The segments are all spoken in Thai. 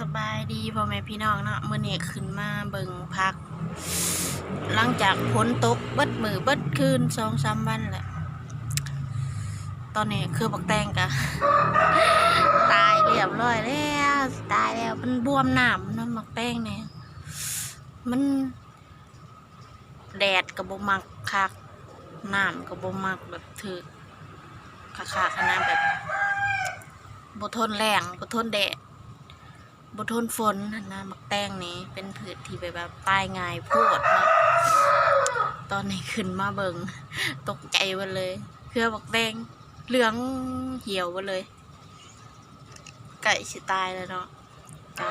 สบายดีพ่อแม่พี่น้องเนาะมื้อเนี้ขึ้นมาเบิ่งพัก หลังจากฝนตกเบิดมือเบิดคืน2-3วันแหละ ตอนนี้คือบักแตงกะ ตายเรียบร้อยแล้วตายแล้วมันบวมหน้ำนะบักแตงเนี่ยมัน แดดก็บ่มักคักหน้ำก็บ่มักแบบถึกคักๆขนาดแบบบ่ทนแรงบ่ทนแดด บทนฝนหนะมักแตงนี่เป็นพืชที่แบบตายง่ายโพดนาะตอนนี้ขึ้นมาเบิงตกใจหมดเลยเครือบักแตงเหลืองเหี่ยวหมดเลย ไก่สิตายแล้วเนาะ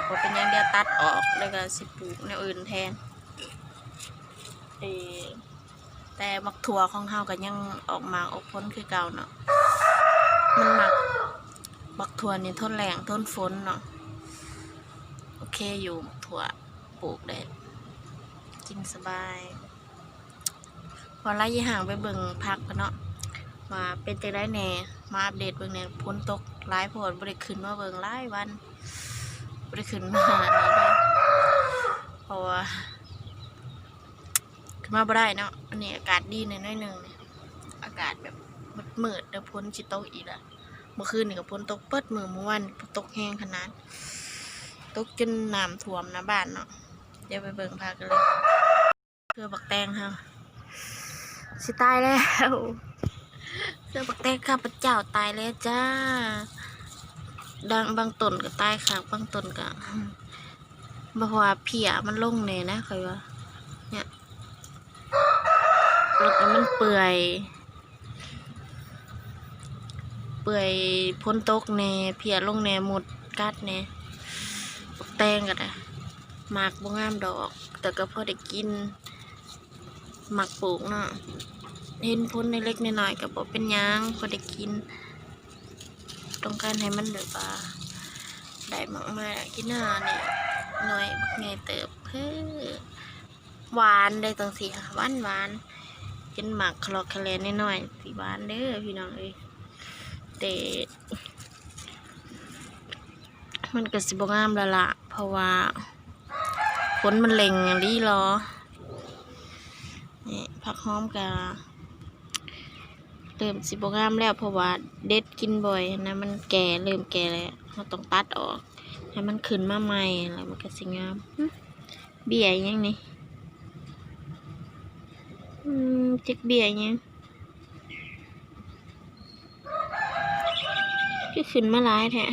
ก็เป็นยังเดียวตัดออกแล้วก็สิปลูกแนอื่นแทนเอแต่มักถั่วของเฮาก็ยังออกมาออกผลคือเก่าเนาะมันมักบักถั่วนี่ทนแรงทนฝนเนาะ เคอยู่ถั่วปลูกได้กินสบาย พอไล่ยี่ห่างไปเบิ่งพักกันเนาะมาเป็นจังได้แน่มาอัปเดตเบิ่งเนี่ยพ้นตกหลายโพดบ่ได้ขึ้นมาเบิ่งหลายวันบ่ได้ขึ้นมาอันนี้ด้วยเพราะว่าขึ้นมาบ่ได้เนาะอันนี้อากาศดีหน่อยหนึงเนี่ยอากาศแบบมืดๆแล้วพ้นสิตกอีกละเมื่อคืนนี่ก็พ้นตกเปิดมือเมื่อวานตกแห้งขนาด ตกจนน้ำท่วมนะบ้านเนาะเดี๋ยวไปเบิ่งพากันเลยเพื่อบักแตงค่ะสิตายแล้วเพื่อบักแตงข้าพเจ้าตายแล้วจ้าดังบางตนก็ตายค่ะบางตนก็บ่ว่าเพียมันลงเน่นะเคยว่า เนี่ยแล้วก็มันเปื่อย เปื่อยพ้นตกแน่เพียลงแน่หมดกัดแน่ แตงก็ได้หมากบ่งามดอก แต่ก็พอได้กินหมักปลูกเนาะเห็นพ้นในเล็กๆน้อยๆก็บ่เป็นยังพอได้กิน ต้องการให้มันแบบว่าได้มากมากกินหน้าเนี่ยหน่อยไงเติบเพื่อหวานได้ตังสิค่ะหวานหวานกินหมักคลอคาเลนน้อยสิหวานเด้อพี่น้องเอ้ยเด็มันก็สิบงามแล้วละ ราะว่าฝนมันเล็งอย่างนี้รอนี่ผักหอมกะเริ่มสิบงามแล้วเพราะว่าเด็ดกินบ่อยนะมันแก่เริ่มแก่แล้วเราต้องตัดออกให้มันขึ้นมาใหม่แล้วมันก็สิงามหึเบี้ยยังนี่อืมจิกเบี้ยยังคือขึ้นมาหลายแท้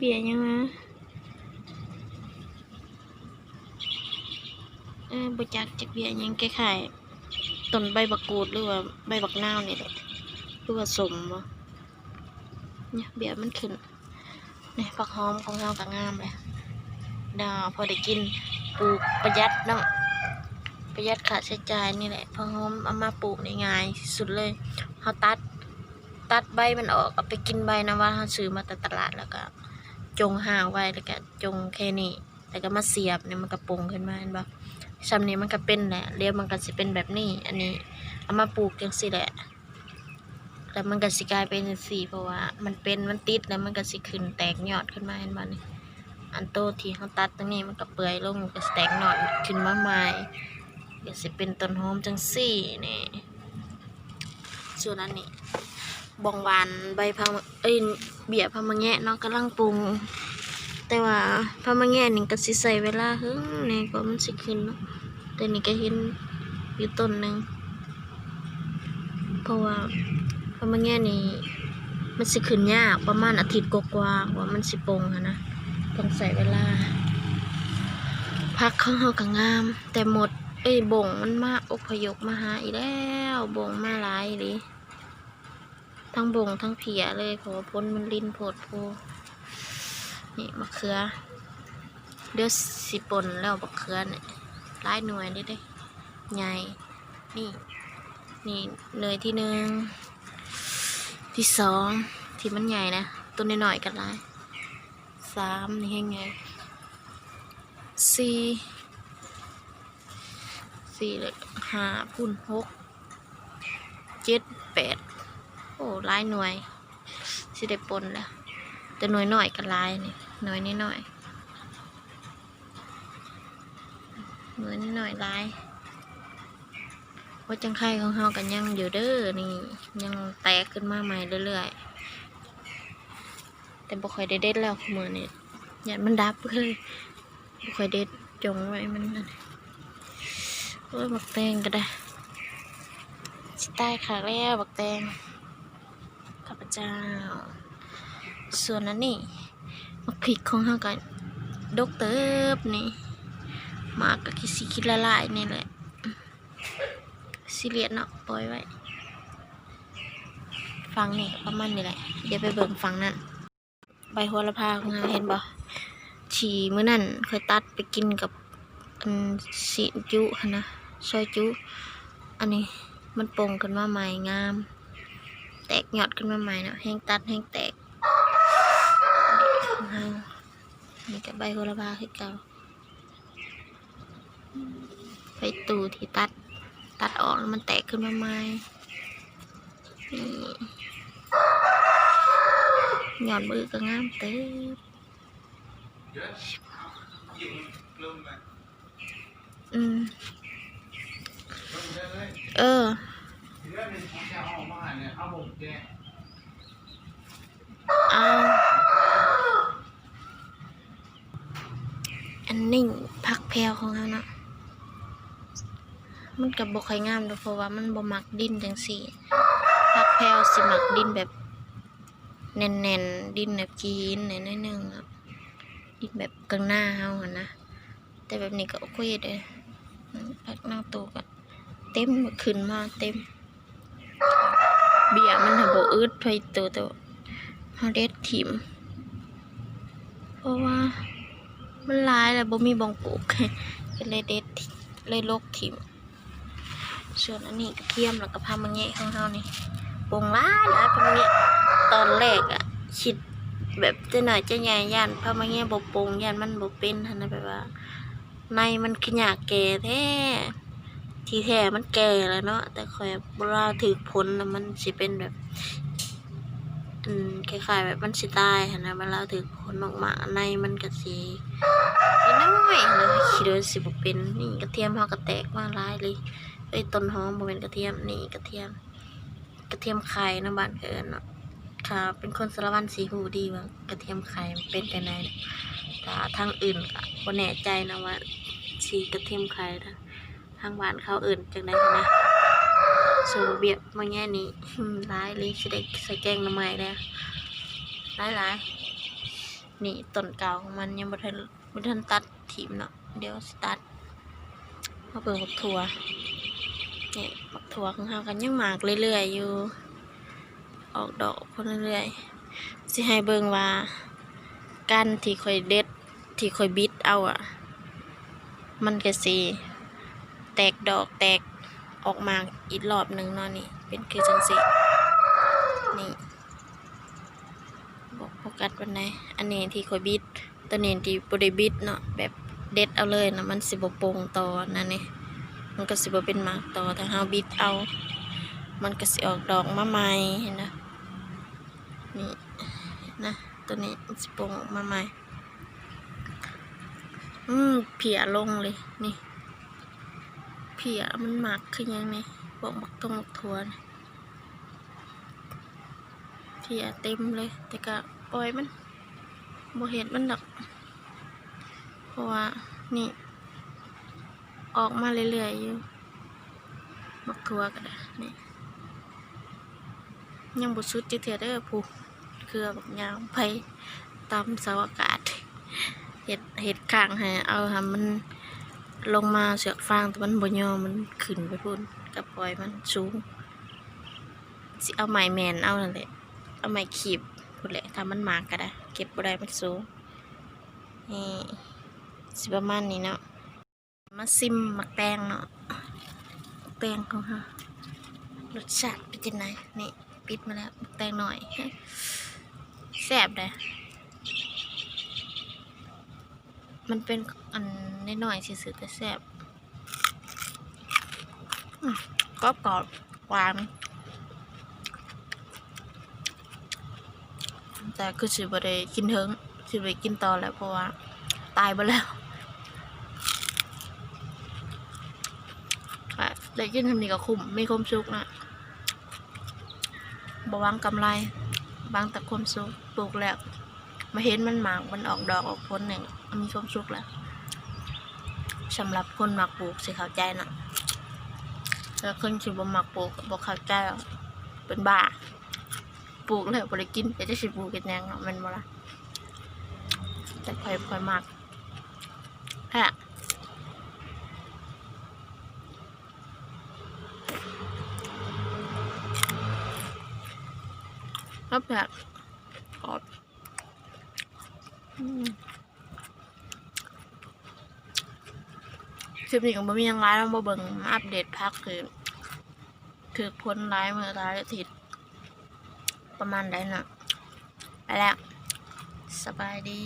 เบียร์ยังไงเออบจักจากเบียยังแก้ไขต้นใบบักกูดหรือว่าใบบักนาวนี่แหละหรือว่าสมบ่เนี่ยเบียมันขึ้นนี่ผักหอมของเราก็งามเลยดาวพอได้กินปลูกประหยัดเนาะประหยัดค่าใช้จ่ายนี่แหละผักหอมเอามาปลูกในง่ายสุดเลยเขาตัด ตัดใบมันออกเอาไปกินใบนะว่าเขาซื้อมาแต่ตลาดแล้วก็ จงห่างไว้แล้วก็จงแค่นี้แล้วก็มาเสียบเนี่ยมันก็ปรุงขึ้นมาเห็นปะซ้ำนี้มันก็เป็นแหละเรียวมันก็สิเป็นแบบนี้ อันนี้เอามาปลูกจังสิแหละแล้วมันก็สิกลายเป็นจังซี่เพราะว่า มันเป็นมันติดแล้วมันก็สิขึ้นแตกยอดขึ้นมาเห็นปะนี่อันโตที่เขาตัดตรงนี้มันก็เปื่อยลงมันก็แตกยอดขึ้นมาใหม่ก็สิเป็นต้นหอมจังซี่นี่ส่วนอันนี้บองหวานใบพะมะเอ้ย เบียพะมะแงะเนาะกำลังปรุง แต่ว่าพะมะแงะนี่ก็สิใส่เวลาหึงแหนี่กว่ามันสิขึ้นเนาะแต่นี่ก็เห็นอยู่ต้นหนึ่งเพราะว่าพะมะแงะนี่มันสิขึ้นยากประมาณอาทิตย์กว่าๆว่ามันสิปรุงอะนะต้องใส่เวลาพักของเฮาก็งาม แต่หมด เอ้ยบ่งมันมาอพยพมาหาอีกแล้วบ่งมาหลายอีหลี ทั้งบงทั้งเพียเลยเพราะว่าพ้นมันลิ้นโผดโพนี่มะเขือเดี๋ยวสิปนแล้วมะเขือเนี่ยหลายหน่วยได้เด้ใหญ่นี่นี่เนยที่หนึ่งที่สองที่มันใหญ่นะตัวน้อยๆกันหลายสามนี่ให้ไงสี่สี่เลยห้าพุ่นหกเจ็ดแปด โอ้ลายหน่วย สิได้ปนแล้วแต่หน่วยหน่อยก็หลายนี่หน่วยนิดหน่อยหน่วยนิดหน่อยลายว่าจังไข่ของเฮากันยังอยู่เด้อนี่ยังแตกขึ้นมาใหม่เรื่อยๆแต่บ่ค่อยได้เด็ดแล้วมือนี่ย่ามันดับเลยบ่ค่อยเด็ดจงไว้มันนั่นโอ้ยบักแตงก็ได้สิตายขาแล้วบักแตง เจ้า ส่วนนั้นนี่มักพริกของเฮากันดกเติบนี่มากกับคิดสีคิดละลายนี่แหละสิเลียดเนาะปล่อยไว้ ฟังนี่ประมาณนี้แหละ เดี๋ยวไปเบิ่งฟังนั่นใบโหระพาของเฮาเห็นบ่ฉี่มื้อนั่นเคยตัดไปกินกับอันสิจุหั่นะซอยจุ อันนี้มันป่งขึ้นมาใหม่งาม แตกยอดขึ้นมาใหม่นะแห้งตัดแห้งแตกนี่กับใบโหระพาคือเก่าไปตู่ที่ตัด ตัดออกแล้วมันแตกขึ้นมาใหม่นี่หย่อนมือก็งามเต้อืมเออ เอาอันนี้ผักแพรวของเราเนาะมันกับบกไข่งามด้อเพราะว่ามันบ่มักดินจังสี่ผักแพรวสิมักดินแบบแน่นๆ ดินแบบจีนหน่อยๆนึงอะดินแบบกลางหน้าเฮาอะนะ แต่แบบนี้ก็โอเคเด้ออืมผักนางตูก็เต็มขึ้นมาเต็ม บ่อึดไปตัวตัวเฮาเด็ดถิ่มเพราะว่ามันหลายแล้วบ่มีบองปลูกก็เลยเด็ดเลยลกถิ่มส่วนอันนี้กระเทียมแล้วก็พามาแงะของเฮานี่ปรุงหลายหลายพามาแงะตอนแรกอะคิดแบบจะหน่อยจะใหญ่ย่านพามาแงะบ่ปรุงย่านมันบ่เป็นหั่นนะแบบว่าในมันคือหยาแก่แท้ ที่แท้มันแก่แล้วเนาะแต่คอยเวลาถือผลมันสิเป็นแบบอืมคล้ายๆแบบมันสิตายนะเวลาถือผลออกมาในมันก็สิน้อยๆเลยคิดว่าสิบเป็นนี่กระเทียมเฮาก็แตกมาหลายเลยเอ้ต้นหอมบ่แม่นกระเทียมนี่กระเทียม กระเทียมไข่นะบ้านเอิ้นเนาะค่ะเป็นคนสารวันสีหูดีว่ากระเทียมไข่เป็นแต่ไหนเนาะแต่ทางอื่นก็บ่แน่ใจนะว่าสีกระเทียมไข่นะ ทางบ้านเขาอื่นจังได๋นะส่วนเบียบมาแง่นี้หลายเลยสิได้ใส่แกงหน่อไม้แล้วหลายหลายๆนี่ต้นเก่าของมันยังบ่ทันบ่ทันตัดถิ่มเนาะเดี๋ยวสตัดมาเบิ่งบักถั่วนี่บักถั่วของเฮากันยังหมากเรื่อยๆอยู่ ออกดอกคนเรื่อยๆสิให้เบิ่งว่าการที่ค่อยเด็ดที่ค่อยบิดเอาอะ มันก็สิ แตกดอกแตกออกมาอีกรอบหนึ่งเนาะนี่ เป็นคือจังสินี่บอกโฟกัสวันไหนอันนี้ที่คอยบิดตัวนี้ที่บ่ได้บิดเนาะแบบเด็ดเอาเลยนะมันสิบโป่งต่อนั่นนี่มันก็สิบเป็นหมากต่อถ้าเฮาบิดเอา มันก็สิออกดอกมาใหม่เห็นนะนี่นะตัวนี้มันสิโป่งออกมาใหม่อืมเพียลงเลยนี่ เพียมันหมักคือยังนี่บอกหมักตรงหมักถั่วนเพียเต็มเลย แต่ก็ปล่อยมันบ่เห็นมันดอกเพราะว่านี่ ออกมาเรื่อยๆอยู่หมักถั่วก็ได้นี่ยังบ่สุดจะเถื่อเด้ผู้เครือบักยาวไปตามเสาอากาศเห็ดเห็ดข้างให้เอาให้มัน ลงมาเสือกฟางแต่มันบ่ยอมันขึ้นไปพุ่นกับปล่อยมันสูงสิเอาไม้แมนเอานั่นแหละเอาไม้ขีบพุ่นแหละถ้ามันมากก็ได้เก็บบ่ได้มันสูงนี่สิประมาณนี้เนาะมาซิมมักแตงเนาะมักแตงของเฮารสชาติเป็นจังไดนี่ปิดมาแล้วมักแตงหน่อยแซ่บเลย มันเป็นอันน้อยๆซื่อๆแต่แซ่บกรอบกรอบหวานแต่คือสิบได้กินเทิงสิบได้กินต่อแล้วเพราะว่า ตายไปแล้วอะได้กินทำนี้ก็คุ้มไมีความสุขนะบวังกำไร บางแต่ความสุขปลูกแล้ว มาเห็นมันหมากมันออกดอกออกผลเนี่ย มีความสุขแล้วสำหรับคนหมักปลูกสิเข้าใจนะแล้วคนที่บ่มักปลูกบ่เข้าใจเป็นบ้าปลูกแล้วบ่ได้กินแต่จะสิปลูกกันยังเนาะมันบ่ละแต่ค่อยค่อยมักฮะรับแบบกรอบอืม คลิปนี้ก็บ่มียังร้ายแล้วบ่เบิ่งอัปเดตพักคือคือพ้นร้ายเมื่อร้ายอาทิตย์ประมาณไดน่ะไปแล้วสบายดี